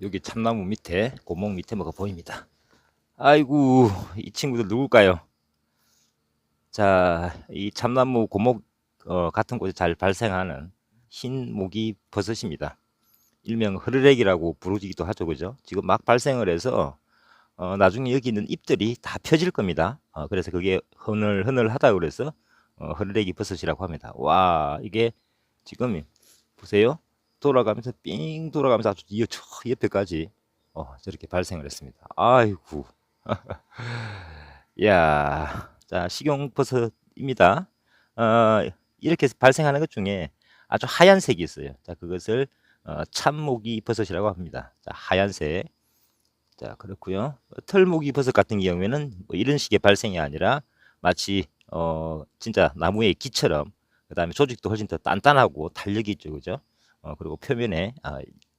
여기 참나무 밑에 고목 밑에 뭐가 보입니다. 아이고 이 친구들 누굴까요? 자, 이 참나무 고목 어, 같은 곳에 잘 발생하는 흰 모기 버섯입니다. 일명 흐르렉이라고 부르기도 하죠, 그죠? 지금 막 발생을 해서 어, 나중에 여기 있는 잎들이 다 펴질 겁니다. 어, 그래서 그게 흐늘흐늘하다 그래서 어, 흐르렉이 버섯이라고 합니다. 와, 이게 지금 보세요. 돌아가면서 삥 돌아가면서 아주 이저 옆에까지 어, 저렇게 발생을 했습니다. 아이고. 야, 자, 식용 버섯입니다. 어, 이렇게 발생하는 것 중에 아주 하얀색이 있어요. 자, 그것을 어, 참모기 버섯이라고 합니다. 자, 하얀색. 자, 그렇고요. 털모기 버섯 같은 경우에는 뭐 이런 식의 발생이 아니라 마치 어, 진짜 나무의 기처럼 그다음에 조직도 훨씬 더 단단하고 탄력이 있죠, 그죠? 어, 그리고 표면에 아,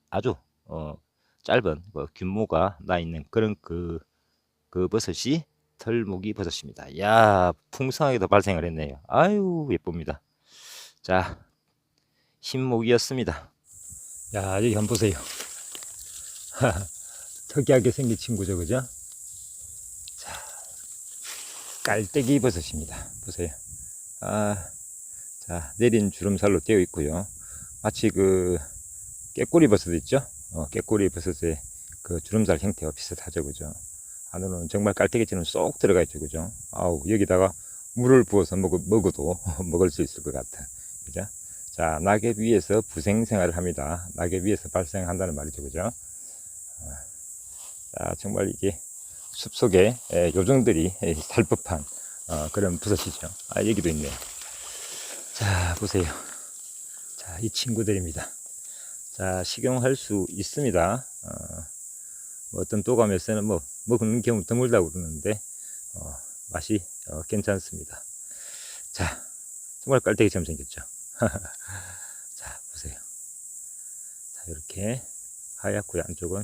아주 어, 짧은 뭐 균모가 나 있는 그런 그, 그 버섯이 털모기 버섯입니다. 야, 풍성하게도 발생을 했네요. 아유, 예쁩니다. 자, 흰모기였습니다. 야, 여기 한번 보세요. 특이하게 생긴 친구죠, 그죠? 자, 깔때기 버섯입니다. 보세요. 아, 자, 내린 주름살로 되어 있고요. 마치 그 깨꼬리 버섯 있죠? 어, 깨꼬리 버섯의 그 주름살 형태와 비슷하죠, 그죠? 안으로는 정말 깔때기처럼 쏙 들어가 있죠, 그죠? 아우, 여기다가 물을 부어서 먹, 먹어도 먹을 수 있을 것 같아. 그죠? 자, 낙엽 위에서 부생 생활을 합니다. 낙엽 위에서 발생한다는 말이죠, 그죠? 어, 자, 정말 이게 숲 속에 에, 요정들이 에, 살 법한 어, 그런 버섯이죠. 아, 여기도 있네요. 자, 보세요. 자, 이 친구들입니다. 자, 식용할 수 있습니다. 어, 뭐 어떤 도감에서는 뭐 먹는 경우 드물다고 그러는데 어, 맛이 어, 괜찮습니다. 자, 정말 깔때기처럼 생겼죠. 자, 보세요. 자, 이렇게 하얗고요. 안쪽은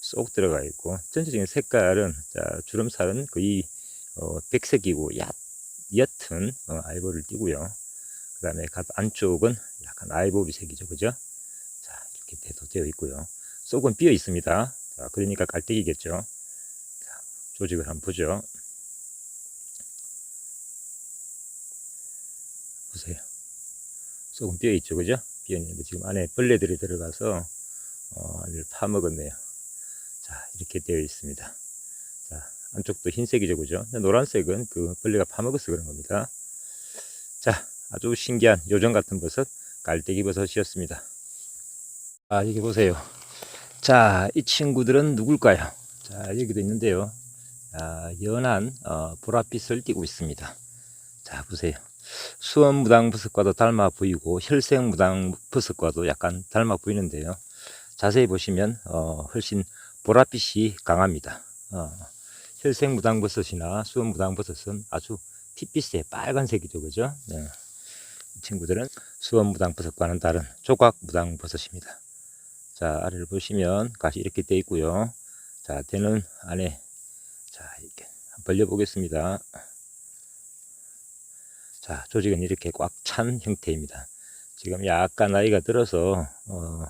쏙 들어가 있고 전체적인 색깔은 자, 주름살은 거의 어, 백색이고 얕, 옅은 어, 아이보리를 띠고요. 그 다음에 갓 안쪽은 약간 아이보리 색이죠. 그죠? 자, 이렇게 대도 되어 있고요. 속은 비어 있습니다. 자, 그러니까 깔때기겠죠. 자, 조직을 한번 보죠. 보세요. 속은 비어 있죠. 그죠? 비어 있는데 지금 안에 벌레들이 들어가서 어, 안을 파먹었네요. 자, 이렇게 되어 있습니다. 자, 안쪽도 흰색이죠. 그죠? 노란색은 그 벌레가 파먹어서 그런 겁니다. 자, 아주 신기한 요정 같은 버섯, 깔때기 버섯이었습니다. 아, 여기 보세요. 자, 이 친구들은 누굴까요? 자, 여기도 있는데요. 아, 연한 어, 보랏빛을 띠고 있습니다. 자, 보세요. 수원 무당 버섯과도 닮아 보이고 혈색 무당 버섯과도 약간 닮아 보이는데요. 자세히 보시면 어, 훨씬 보랏빛이 강합니다. 어, 혈색 무당 버섯이나 수원 무당 버섯은 아주 핏빛의 빨간색이죠, 그죠? 네. 이 친구들은 수원 무당 버섯과는 다른 조각 무당 버섯입니다. 자, 아래를 보시면 가시 이렇게 되어 있고요. 자, 대는 안에 자, 이렇게 벌려 보겠습니다. 자, 조직은 이렇게 꽉 찬 형태입니다. 지금 약간 나이가 들어서 어,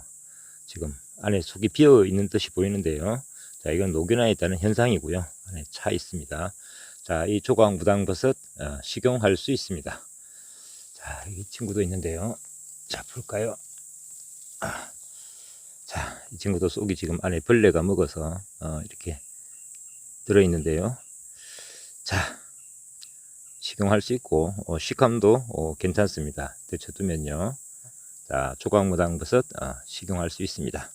지금 안에 속이 비어 있는 듯이 보이는데요. 자, 이건 녹여나 있다는 현상이고요. 안에 차 있습니다. 자, 이 조각 무당버섯 어, 식용할 수 있습니다. 자, 이 친구도 있는데요. 자, 볼까요? 아, 자, 이 친구도 속이 지금 안에 벌레가 먹어서 어, 이렇게 들어있는데요. 자, 식용할 수 있고 어, 식감도 어, 괜찮습니다. 데쳐두면요. 자, 조각무당버섯 어, 식용할 수 있습니다.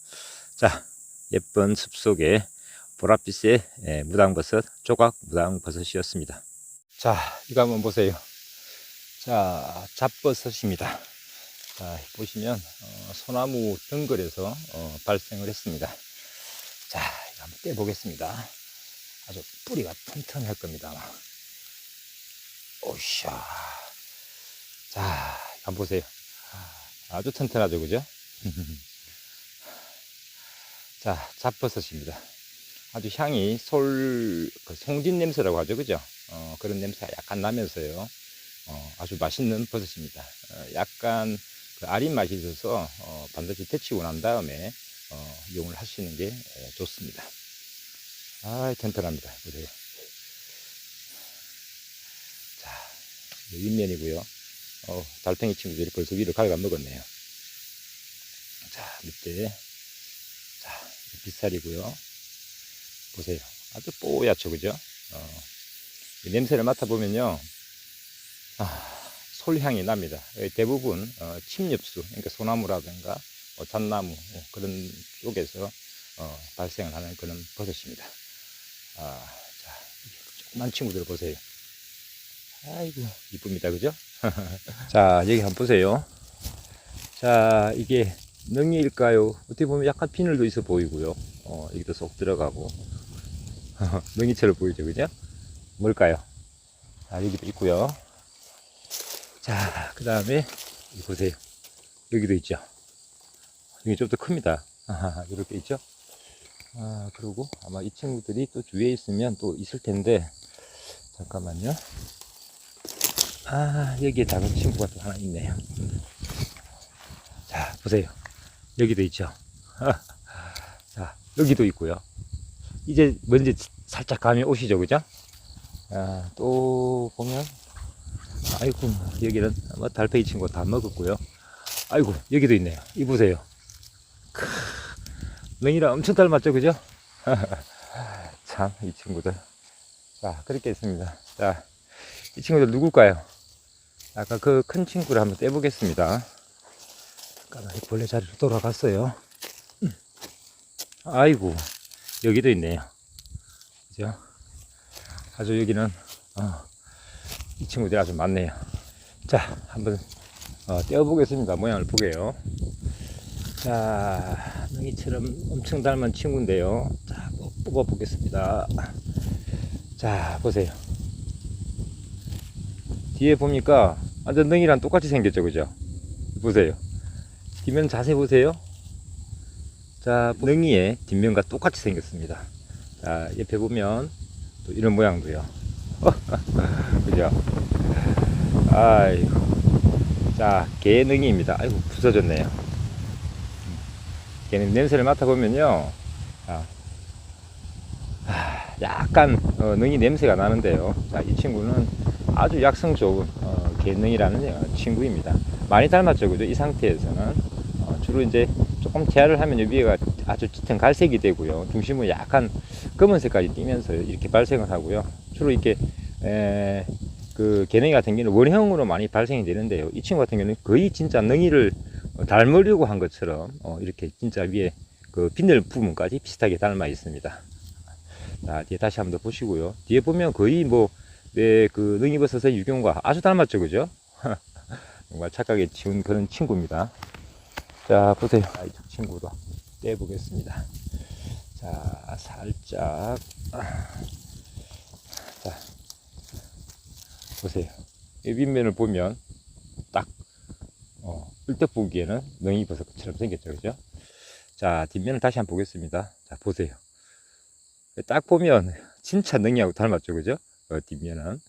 자, 예쁜 숲속에 보랏빛의 예, 무당버섯, 조각 무당버섯이었습니다. 자, 이거 한번 보세요. 자, 잡버섯입니다. 자, 보시면 어, 소나무 덩굴에서 어, 발생을 했습니다. 자, 한번 떼보겠습니다. 아주 뿌리가 튼튼할 겁니다. 오샤. 자, 한번 보세요. 아주 튼튼하죠, 그죠? 자, 잡버섯입니다. 아주 향이 솔, 그 송진 냄새라고 하죠, 그죠? 어, 그런 냄새가 약간 나면서요. 어, 아주 맛있는 버섯입니다. 어, 약간 그 아린 맛이 있어서 어, 반드시 데치고 난 다음에 어, 이용을 하시는 게 에, 좋습니다. 아, 튼튼합니다. 보세요. 자, 이거 윗면이고요. 어, 달팽이 친구들이 벌써 위로 갈가 먹었네요. 자, 밑에. 자, 빗살이고요. 보세요. 아주 뽀얗죠, 그죠? 어, 이 냄새를 맡아보면요. 아, 솔향이 납니다. 예, 대부분 어, 침엽수, 그러니까 소나무라든가 어, 잣나무 어, 그런 쪽에서 어, 발생을 하는 그런 버섯입니다. 아, 자, 조그만 친구들 보세요. 아이고, 이쁩니다. 그죠? 자, 여기 한번 보세요. 자, 이게 능이일까요? 어떻게 보면 약간 비늘도 있어 보이고요. 어, 여기도 쏙 들어가고. 능이처럼 보이죠, 그죠? 뭘까요? 자, 여기도 있고요. 자, 그 다음에, 보세요. 여기도 있죠. 여기 좀더 큽니다. 이렇게 있죠? 아, 그리고 아마 이 친구들이 또 주위에 있으면 또 있을 텐데, 잠깐만요. 아, 여기에 작은 친구가 또 하나 있네요. 자, 보세요. 여기도 있죠. 자, 여기도 있고요. 이제 뭔지 살짝 감이 오시죠, 그죠? 아, 또 보면, 아이고, 여기는 뭐 달팽이 친구 다 먹었고요. 아이고, 여기도 있네요. 이 보세요. 크, 맹이랑 엄청 닮았죠, 그죠? 참, 이 친구들. 자, 그렇게 했습니다. 자, 이 친구들 누굴까요? 아까 그 큰 친구를 한번 떼보겠습니다. 잠깐만, 이 벌레 자리로 돌아갔어요. 음. 아이고, 여기도 있네요. 그죠? 아주 여기는, 어, 이 친구들이 아주 많네요. 자, 한번 어, 떼어보겠습니다. 모양을 보게요. 자, 능이처럼 엄청 닮은 친구인데요. 자, 뭐 뽑아보겠습니다. 자, 보세요. 뒤에 보니까 완전 능이랑 똑같이 생겼죠, 그죠? 보세요. 뒷면 자세히 보세요. 자, 능이의 뒷면과 똑같이 생겼습니다. 자, 옆에 보면 또 이런 모양도요. 그죠? 아이고. 자, 개능이입니다. 아이고, 부서졌네요. 개능 냄새를 맡아보면요. 자, 아, 약간, 어, 능이 냄새가 나는데요. 자, 이 친구는 아주 약성 좋은, 어, 개능이라는 어, 친구입니다. 많이 닮았죠. 그죠? 이 상태에서는. 어, 주로 이제 조금 태아를 하면 요 위에가 아주 짙은 갈색이 되고요. 중심은 약간 검은색까지 띄면서 이렇게 발생을 하고요. 주로 이렇게, 에, 그 개능이 같은 경우는 원형으로 많이 발생이 되는데요. 이 친구 같은 경우는 거의 진짜 능이를 어, 닮으려고 한 것처럼 어, 이렇게 진짜 위에 그 비늘 부분까지 비슷하게 닮아 있습니다. 자, 뒤에 다시 한번 더 보시고요. 뒤에 보면 거의 뭐, 네, 그 능이버섯의 유경과 아주 닮았죠, 그죠? 정말 착하게 지운 그런 친구입니다. 자, 보세요. 아, 이쪽 친구도 떼보겠습니다. 자, 살짝. 자, 보세요. 이 윗면을 보면 딱, 어, 일단 보기에는 능이버섯처럼 생겼죠. 그죠? 자, 뒷면을 다시 한번 보겠습니다. 자, 보세요. 딱 보면 진짜 능이하고 닮았죠. 그죠? 어, 뒷면은.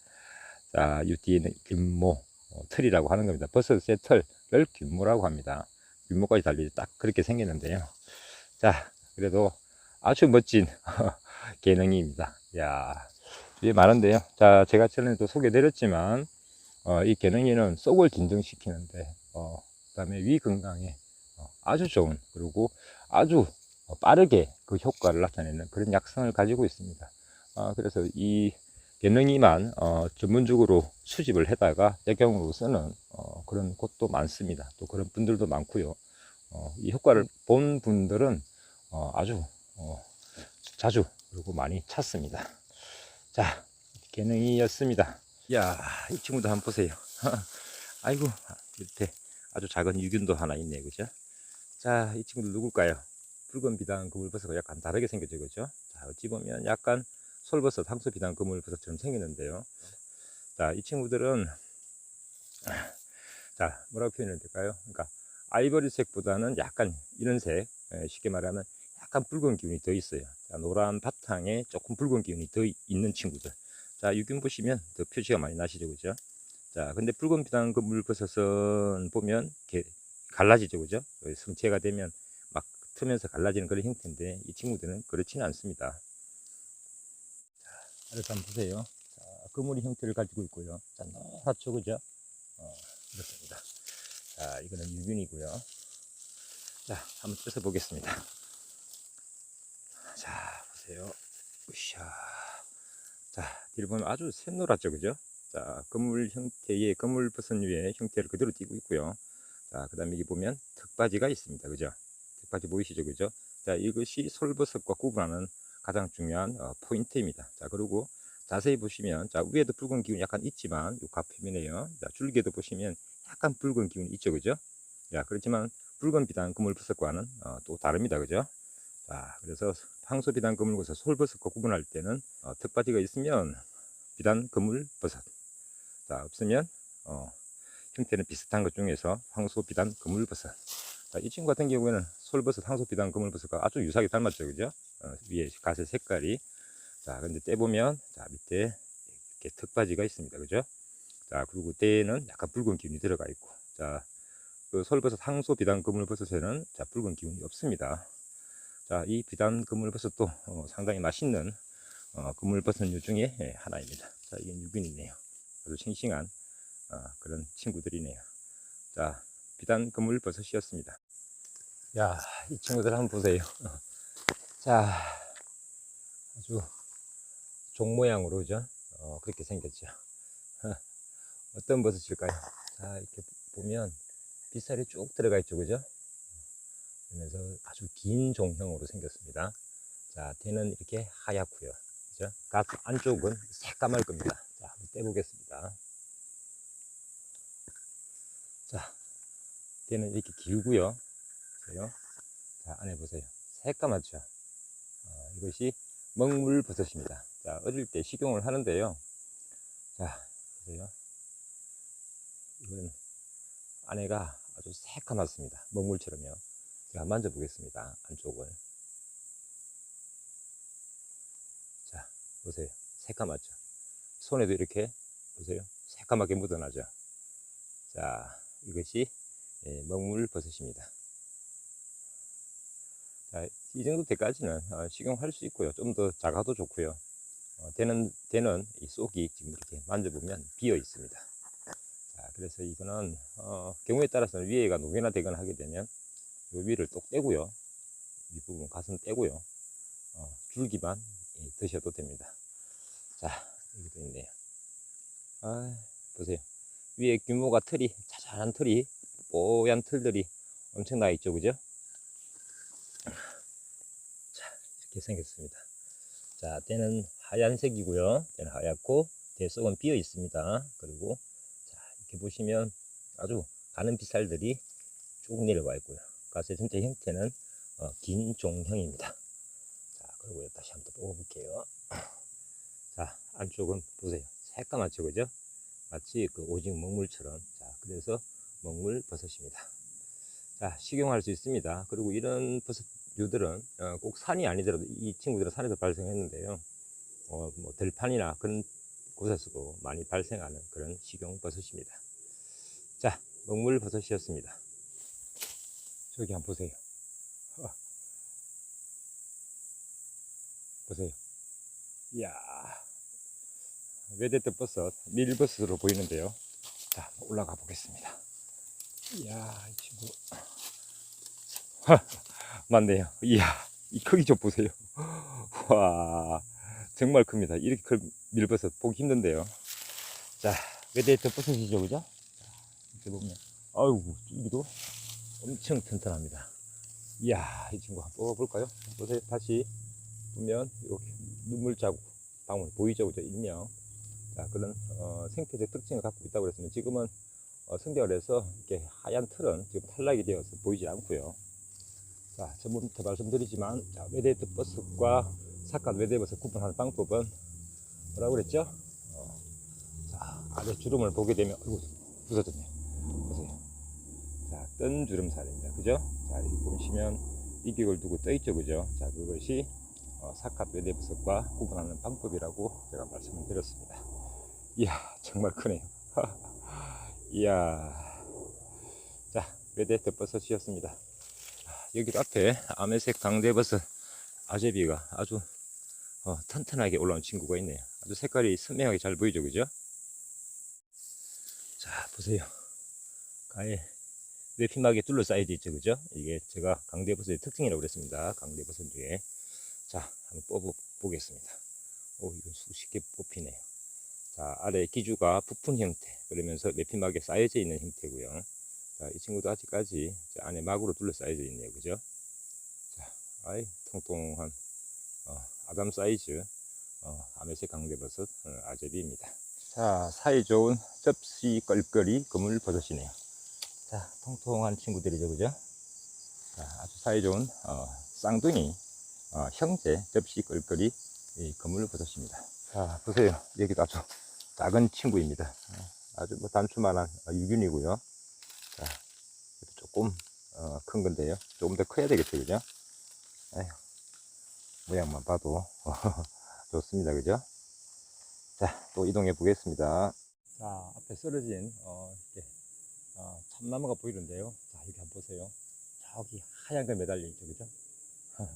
자, 이 뒤에는 균모, 어, 틀이라고 하는 겁니다. 버섯의 털을 균모라고 합니다. 균모까지 달리지 딱 그렇게 생겼는데요. 자, 그래도 아주 멋진 개능이입니다. 야 이게 많은데요. 자, 제가 전에도 소개드렸지만, 어, 이 개능이는 속을 진정시키는데, 어, 그 다음에 위 건강에 어, 아주 좋은, 그리고 아주 어, 빠르게 그 효과를 나타내는 그런 약성을 가지고 있습니다. 어, 그래서 이 개능이만 어, 전문적으로 수집을 해다가 약용으로 쓰는 어, 그런 곳도 많습니다. 또 그런 분들도 많고요. 어, 이 효과를 본 분들은 어, 아주 어, 자주 그리고 많이 찾습니다. 자, 개능이였습니다. 야, 이 친구도 한번 보세요. 아이고, 밑에 아주 작은 유균도 하나 있네, 그죠? 자, 이 친구들 누굴까요? 붉은 비단 그물버섯과 약간 다르게 생겼죠, 그죠? 자, 어찌 보면 약간 솔버섯, 항소 비단 그물버섯처럼 생겼는데요. 자, 이 친구들은, 자, 뭐라고 표현해야 될까요? 그러니까, 아이보리색보다는 약간 이런 색, 예, 쉽게 말하면 약간 붉은 기운이 더 있어요. 자, 노란 바탕에 조금 붉은 기운이 더 있는 친구들. 자, 유균 보시면 더 표시가 많이 나시죠, 그죠? 자, 근데 붉은 비단 그 물버섯은 보면 이렇게 갈라지죠, 그죠? 성체가 되면 막 붙으면서 갈라지는 그런 형태인데 이 친구들은 그렇지는 않습니다. 자, 아래서 한번 보세요. 자, 그물이 형태를 가지고 있고요. 자, 노랗죠, 그죠? 어, 이렇습니다. 자, 이거는 유균이고요. 자, 한번 뜯어 보겠습니다. 자, 보세요. 으쌰. 자, 뒤를 보면 아주 샛노랗죠, 그죠? 자, 그물 형태의 그물 버섯류의 형태를 그대로 띄고 있고요. 자, 그 다음에 여기 보면 턱바지가 있습니다. 그죠? 턱바지 보이시죠? 그죠? 자, 이것이 솔버섯과 구분하는 가장 중요한 어, 포인트입니다. 자, 그리고 자세히 보시면, 자, 위에도 붉은 기운이 약간 있지만, 요 갓표면에요. 자, 줄기에도 보시면 약간 붉은 기운이 있죠. 그죠? 자, 그렇지만 붉은 비단 그물버섯과는 어, 또 다릅니다. 그죠? 자, 그래서 황소 비단 그물버섯, 솔버섯과 구분할 때는 어, 턱바지가 있으면 비단 그물 버섯. 자, 없으면 어, 형태는 비슷한 것 중에서 황소 비단 그물 버섯. 자, 이 친구 같은 경우에는 솔버섯, 황소 비단 그물버섯과 아주 유사하게 닮았죠, 그죠? 어, 위에 가세 색깔이. 자, 근데 떼보면, 자, 밑에 이렇게 턱바지가 있습니다, 그죠? 자, 그리고 떼에는 약간 붉은 기운이 들어가 있고, 자, 그 솔버섯, 황소 비단 그물버섯에는 자, 붉은 기운이 없습니다. 자, 이 비단 그물버섯도 어, 상당히 맛있는 어, 그물버섯류 중에 예, 하나입니다. 자, 이게 유균이네요. 아주 싱싱한 어, 그런 친구들이네요. 자, 비단 그물 버섯이었습니다. 야, 이 친구들 한번 보세요. 자, 아주 종 모양으로, 그죠? 어, 그렇게 생겼죠. 어떤 버섯일까요? 자, 이렇게 보면 빗살이 쭉 들어가 있죠, 그죠? 그러면서 아주 긴 종형으로 생겼습니다. 자, 대는 이렇게 하얗고요. 그죠? 갓 안쪽은 새까말 겁니다. 자, 한번 떼보겠습니다. 자, 대는 이렇게 길고요. 보세요. 자, 안에 보세요. 새까맣죠? 어, 이것이 먹물버섯입니다. 자, 어릴 때 식용을 하는데요. 자, 보세요. 이건 안에가 아주 새까맣습니다. 먹물처럼요. 제가 만져보겠습니다. 안쪽을. 자, 보세요. 새까맣죠? 손에도 이렇게, 보세요. 새까맣게 묻어나죠? 자, 이것이 예, 먹물 버섯입니다. 자, 이 정도 때까지는 어, 식용할 수 있고요. 좀 더 작아도 좋고요. 어, 대는, 대는 이 속이 지금 이렇게 만져보면 비어 있습니다. 자, 그래서 이거는, 어, 경우에 따라서는 위에가 녹여나 되거나 하게 되면 요 위를 똑 떼고요. 이 부분 가슴 떼고요. 어, 줄기만 예, 드셔도 됩니다. 자, 여기도 있네요. 아, 보세요. 위에 규모가 틀이, 자잘한 틀이, 뽀얀 틀들이 엄청 나 있죠, 그죠? 자, 이렇게 생겼습니다. 자, 때는 하얀색이고요. 때는 하얗고, 대 속은 비어 있습니다. 그리고, 자, 이렇게 보시면 아주 가는 빗살들이 쭉 내려와 있고요. 가스의 전체 형태는 어, 긴 종형입니다. 자, 그리고 다시 한번 또 뽑아볼게요. 자, 안쪽은 보세요. 새까맣죠, 그죠? 마치 그 오징어 먹물처럼. 자, 그래서 먹물 버섯입니다. 자, 식용할 수 있습니다. 그리고 이런 버섯류들은 어, 꼭 산이 아니더라도 이 친구들은 산에서 발생했는데요. 어, 뭐 들판이나 그런 곳에서도 많이 발생하는 그런 식용 버섯입니다. 자, 먹물 버섯이었습니다. 저기 한번 보세요. 어. 보세요. 이야. 외대뜻 버섯, 밀버섯으로 보이는데요. 자, 올라가 보겠습니다. 이야, 이 친구. 하, 맞네요. 이야, 이 크기 좀 보세요. 와, 정말 큽니다. 이렇게 큰 밀버섯 보기 힘든데요. 자, 외대뜻 버섯이죠, 그죠? 이렇게 보면, 아유, 여기도 엄청 튼튼합니다. 이야, 이 친구 한번 뽑아볼까요? 보세요. 다시 보면, 이렇게 눈물 자국, 방울 보이죠? 그죠? 일명. 자, 그런 어, 생태적 특징을 갖고 있다고 그랬으면 지금은 어, 성대열에서 이렇게 하얀 틀은 지금 탈락이 되어서 보이지 않고요. 자, 전부터 말씀드리지만, 자, 외대뜻 버섯과 사갓 외대버섯 구분하는 방법은 뭐라고 그랬죠? 어, 자, 아래 주름을 보게 되면, 아이고, 부서졌네. 자, 뜬 주름살입니다. 그죠? 자, 여기 보시면 이격을 두고 떠 있죠. 그죠? 자, 그것이 어, 사갓 외대버섯과 구분하는 방법이라고 제가 말씀을 드렸습니다. 이야, 정말 크네요. 이야. 자, 외대뜻 버섯이었습니다. 아, 여기 앞에 아메색 강대버섯 아제비가 아주 어, 튼튼하게 올라온 친구가 있네요. 아주 색깔이 선명하게 잘 보이죠, 그죠? 자, 보세요. 가에 뇌피막에 둘러싸여져 있죠, 그죠? 이게 제가 강대버섯의 특징이라고 그랬습니다. 강대버섯 중에. 자, 한번 뽑아보겠습니다. 오, 이거 수쉽게 뽑히네요. 자, 아래 기주가 부푼 형태, 그러면서 뇌피막에 쌓여져 있는 형태고요. 자, 이 친구도 아직까지 저 안에 막으로 둘러싸여져 있네요. 그죠? 자, 아이, 통통한, 어, 아담 사이즈, 어, 아메색 강대버섯, 어, 아제비입니다. 자, 사이 좋은 접시 껄껄이 그물 버섯이네요. 자, 통통한 친구들이죠. 그죠? 자, 아주 사이 좋은, 어, 쌍둥이, 어, 형제 접시 껄껄이 이 그물 버섯입니다. 자, 보세요. 여기도 아주 작은 친구입니다. 어, 아주 뭐 단추만한 어, 유균이고요. 자, 조금 어, 큰 건데요. 조금 더 커야 되겠죠, 그죠? 에휴, 모양만 봐도 좋습니다, 그죠? 자, 또 이동해 보겠습니다. 자, 앞에 쓰러진 어, 이렇게 어, 참나무가 보이는데요. 자, 여기 한번 보세요. 저기 하얀 거 매달려 있죠, 그죠?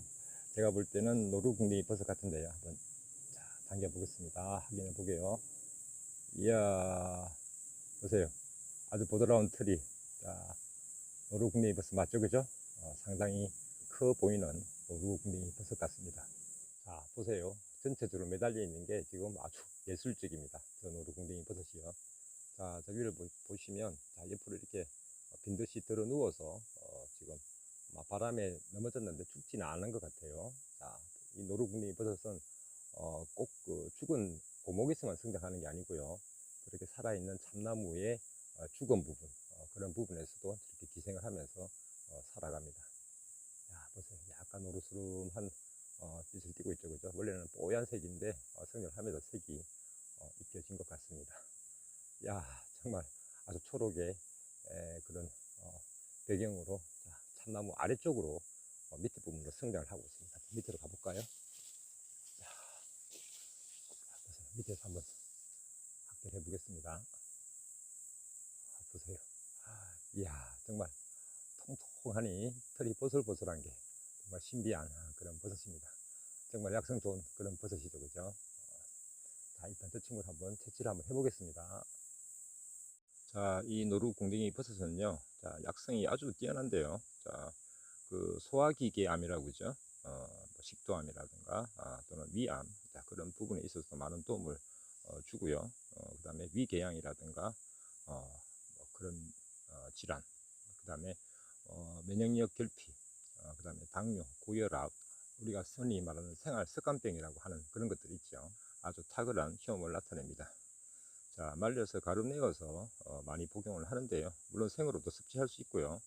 제가 볼 때는 노루궁뎅이 버섯 같은데요. 한번 자, 당겨 보겠습니다. 확인해 보게요. 이야, 보세요. 아주 보드라운 트리. 자, 노루궁뎅이 버섯 맞죠, 그죠? 어, 상당히 커 보이는 노루궁뎅이 버섯 같습니다. 자, 보세요. 전체적으로 매달려 있는 게 지금 아주 예술적입니다. 저 노루궁뎅이 버섯이요. 자, 저 위를 보, 시면 자, 옆으로 이렇게 빈 듯이 들어 누워서, 어, 지금 막 바람에 넘어졌는데 죽지는 않은 것 같아요. 자, 이 노루궁뎅이 버섯은, 어, 꼭그 죽은 고목에서만 성장하는 게 아니고요. 그렇게 살아있는 참나무의 어, 죽은 부분, 어, 그런 부분에서도 이렇게 기생을 하면서 어, 살아갑니다. 야, 보세요. 약간 노르스름한 어, 빛을 띠고 있죠. 그죠? 원래는 뽀얀색인데 어, 성장하면서 색이 어, 입혀진 것 같습니다. 야, 정말 아주 초록의 에, 그런 어, 배경으로 자, 참나무 아래쪽으로 어, 밑에 부분으로 성장을 하고 있습니다. 밑으로 가볼까요? 밑에서 한번 확대를 해보겠습니다. 아, 보세요. 아, 이야, 정말 통통하니 털이 보슬보슬한 게 정말 신비한 그런 버섯입니다. 정말 약성 좋은 그런 버섯이죠, 그죠? 어, 자, 일단 저 친구를 한번 채취를 한번 해보겠습니다. 자, 이 노루 궁뎅이 버섯은요, 자, 약성이 아주 뛰어난데요. 자, 그 소화기계암이라고 그러죠. 어, 뭐 식도암이라든가 아, 또는 위암 자, 그런 부분에 있어서 많은 도움을 어, 주고요. 어, 그 다음에 위궤양이라든가 어, 뭐 그런 어, 질환, 그 다음에 어, 면역력 결핍, 어, 그 다음에 당뇨, 고혈압, 우리가 흔히 말하는 생활 습관병이라고 하는 그런 것들이 있죠. 아주 탁월한 효험을 나타냅니다. 자, 말려서 가루 내어서 어, 많이 복용을 하는데요. 물론 생으로도 섭취할 수 있고요.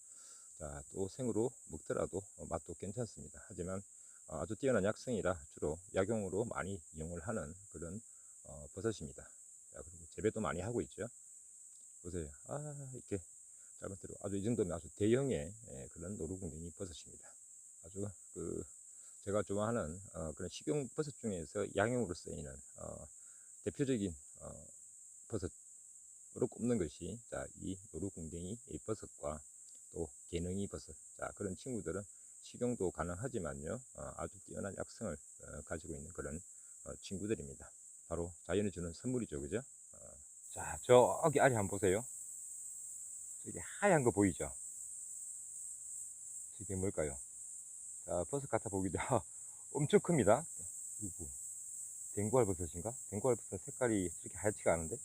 자, 또 생으로 먹더라도 어, 맛도 괜찮습니다. 하지만 어, 아주 뛰어난 약성이라 주로 약용으로 많이 이용을 하는 그런 어, 버섯입니다. 자, 그리고 재배도 많이 하고 있죠. 보세요. 아, 이렇게 잘못대로 아주 이 정도면 아주 대형의 예, 그런 노루궁뎅이 버섯입니다. 아주 그 제가 좋아하는 어, 그런 식용 버섯 중에서 양용으로 쓰이는 어, 대표적인 어, 버섯으로 꼽는 것이 자, 이 노루궁뎅이 이 버섯과 또 개능이 버섯 자, 그런 친구들은 식용도 가능하지만요 어, 아주 뛰어난 약성을 어, 가지고 있는 그런 어, 친구들입니다. 바로 자연이 주는 선물이죠, 그죠? 어, 자, 저기 아래 한번 보세요. 저기 하얀 거 보이죠? 저게 뭘까요? 자, 버섯 같아 보기도 엄청 큽니다. 이거 댕구알 버섯인가? 댕구알 버섯 색깔이 저렇게 하얗지가 않은데?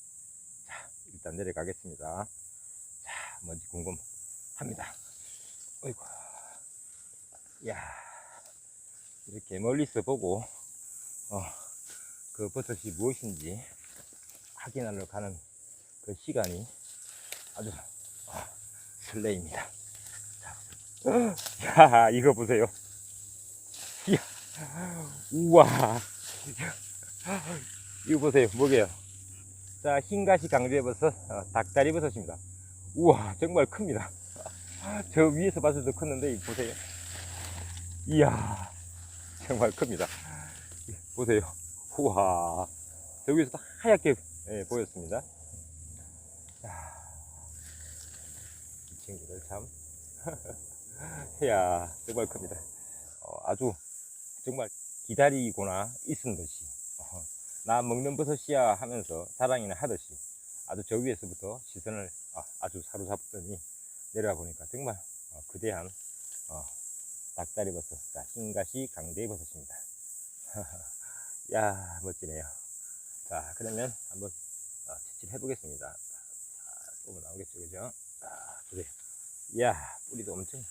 자, 일단 내려가겠습니다. 자, 뭔지 궁금합니다. 어이구. 야 이렇게 멀리서 보고, 어, 그 버섯이 무엇인지 확인하러 가는 그 시간이 아주 어, 설레입니다. 자, 야, 이거 보세요. 이야, 우와. 이거 보세요. 뭐게요? 자, 흰가시 강제버섯, 어, 닭다리 버섯입니다. 우와, 정말 큽니다. 저 위에서 봤을 때 컸는데, 보세요. 이야, 정말 큽니다. 보세요. 우와, 저 위에서도 하얗게 예, 보였습니다. 자, 이 친구들 참 이야, 정말 큽니다. 어, 아주 정말 기다리거나 있은 듯이 어, 나 먹는 버섯이야 하면서 자랑이나 하듯이 아주 저 위에서부터 시선을 아, 아주 사로잡더니 내려와 보니까 정말 어, 거대한 어, 닭다리 버섯, 자, 흰가시 강대의 버섯입니다. 야 멋지네요. 자 그러면 한번 어, 채취를 해보겠습니다. 자, 또 나오겠죠, 그죠? 자, 보세요. 이야 뿌리도 엄청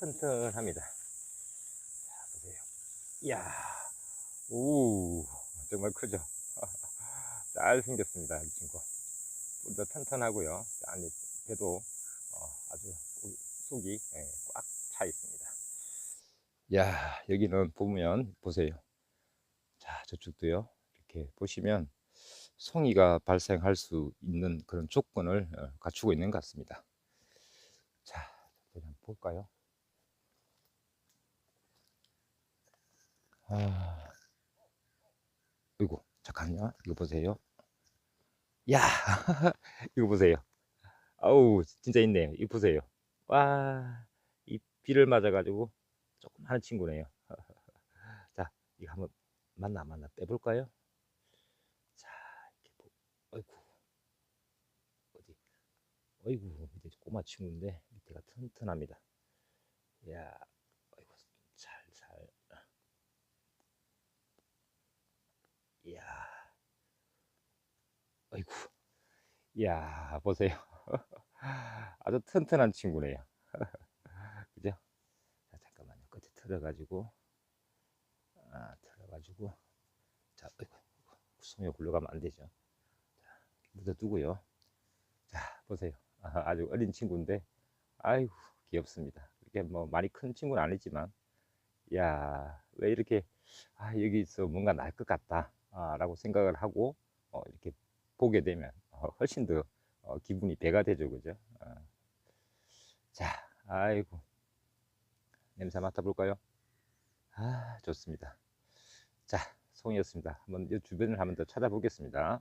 튼튼합니다. 자 보세요. 이야 오 정말 크죠? 잘 생겼습니다, 이 친구. 뿌리도 튼튼하고요. 안에 배도 어, 아주 속이 예, 꽉차 있습니다. 야, 여기는 보면 보세요. 자, 저쪽도요. 이렇게 보시면 송이가 발생할 수 있는 그런 조건을 어, 갖추고 있는 것 같습니다. 자, 한번 볼까요? 아, 이거 잠깐요. 이거 보세요. 야, 이거 보세요. 아우, 진짜 있네요. 이거 보세요. 와, 이 비를 맞아가지고 조금 하는 친구네요. 자, 이거 한번 만나 만나 빼볼까요? 자, 이렇게 보, 어이구, 어디, 어이구, 밑에 꼬마 친구인데 밑에가 튼튼합니다. 야, 어이구, 잘, 잘. 이야, 어이구, 이야, 보세요. 아주 튼튼한 친구네요. 그죠? 자, 잠깐만요. 끝에 틀어가지고, 아, 틀어가지고, 자, 어이구, 손이 굴러가면 안 되죠. 자, 묻어두고요. 자, 보세요. 아, 아주 어린 친구인데, 아이고, 귀엽습니다. 이게 뭐 많이 큰 친구는 아니지만, 야, 왜 이렇게, 아, 여기서 뭔가 날 것 같다, 아, 라고 생각을 하고, 어, 이렇게 보게 되면, 어, 훨씬 더 어, 기분이 배가 되죠, 그죠? 어. 자, 아이고. 냄새 맡아볼까요? 아, 좋습니다. 자, 송이였습니다. 한번 이 주변을 한번 더 찾아보겠습니다.